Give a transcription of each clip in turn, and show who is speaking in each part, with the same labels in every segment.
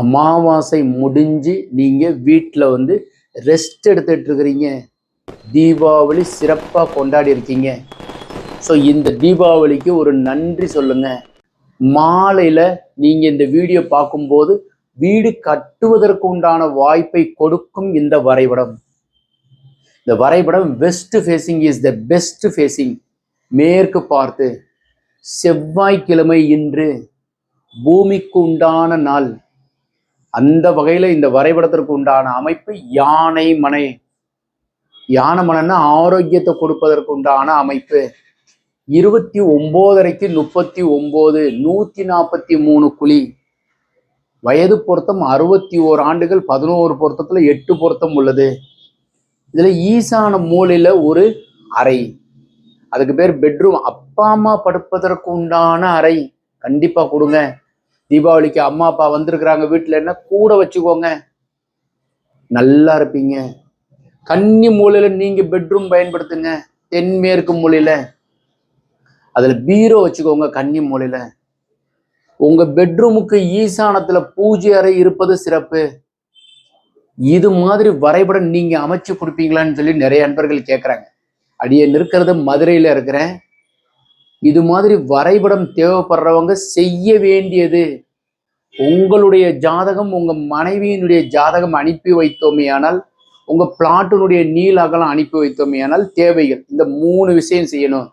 Speaker 1: அமாவாசை முடிஞ்சு நீங்கள் வீட்டில் வந்து ரெஸ்ட் எடுத்துட்டு இருக்கிறீங்க. தீபாவளி சிறப்பாக கொண்டாடி இருக்கீங்க. ஸோ இந்த தீபாவளிக்கு ஒரு நன்றி சொல்லுங்க. மாலையில் நீங்கள் இந்த வீடியோ பார்க்கும்போது வீடு கட்டுவதற்கு உண்டான வாய்ப்பை கொடுக்கும் இந்த வரைபடம். இந்த வரைபடம் west facing is the best facing மேற்கு பார்த்து. செவ்வாய்க்கிழமை இன்று. பூமிக்கு உண்டான நாள். அந்த வகையில இந்த வரைபடத்திற்கு உண்டான அமைப்பு யானை மனை. யானை மனைன்னா ஆரோக்கியத்தை கொடுப்பதற்கு உண்டான அமைப்பு. இருபத்தி ஒன்பதரைக்கு முப்பத்தி ஒன்பது நூத்தி நாற்பத்தி மூணு குழி. வயது பொருத்தம் அறுபத்தி ஓர் ஆண்டுகள் பதினோரு பொருத்தத்துல எட்டு பொருத்தம் உள்ளது. இதுல ஈசான மூலையில ஒரு அறை. அதுக்கு பேர் பெட்ரூம். அப்பா அம்மா படுப்பதற்கு உண்டான அறை. கண்டிப்பா கொடுங்க. தீபாவளிக்கு அம்மா அப்பா வந்திருக்கிறாங்க வீட்டில் என்ன? கூட வச்சுக்கோங்க. நல்லா இருப்பீங்க. கன்னி மூலையில் நீங்கள் பெட்ரூம் பயன்படுத்துங்க. தென்மேற்கு மூலையில். அதில் பீரோ வச்சுக்கோங்க கன்னி மூலையில். உங்கள் பெட்ரூமுக்கு ஈசானத்தில் பூஜை அறை இருப்பது சிறப்பு. இது மாதிரி வரைபடம் நீங்கள் அமைச்சு கொடுப்பீங்களான்னு சொல்லி நிறைய நண்பர்கள் கேட்குறாங்க அடியே நிற்கிறது மதுரையில் இருக்கிறேன். இது மாதிரி வரைபடம் தேவைப்படுறவங்க செய்ய வேண்டியது. உங்களுடைய ஜாதகம் உங்க மனைவியினுடைய ஜாதகம் அனுப்பி வைத்தோமே ஆனால் உங்க பிளாட்டினுடைய நீள் அகலம் அனுப்பி வைத்தோமே ஆனால் தேவைகள். இந்த மூணு விஷயம் செய்யணும்.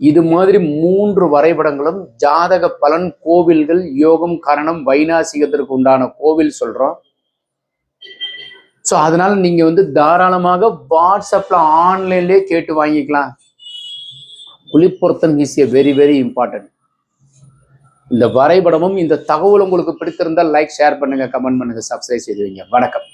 Speaker 1: இது மாதிரி மூன்று வரைபடங்களும் ஜாதக பலன் கோவில்கள் யோகம் கரணம் வைநாசிகத்திற்கு உண்டான கோவில் சொல்றோம். ஸோ அதனால நீங்க வந்து தாராளமாக வாட்ஸ்அப்ல ஆன்லைன்லேயே கேட்டு வாங்கிக்கலாம். குளிப்பொருத்தன் is a very very important இந்த வரைபடமும் இந்த தகவல் உங்களுக்கு பிடித்திருந்தால் லைக் ஷேர் பண்ணுங்க கமெண்ட் பண்ணுங்க சப்ஸ்கிரைப் செய்து வைங்க. வணக்கம்.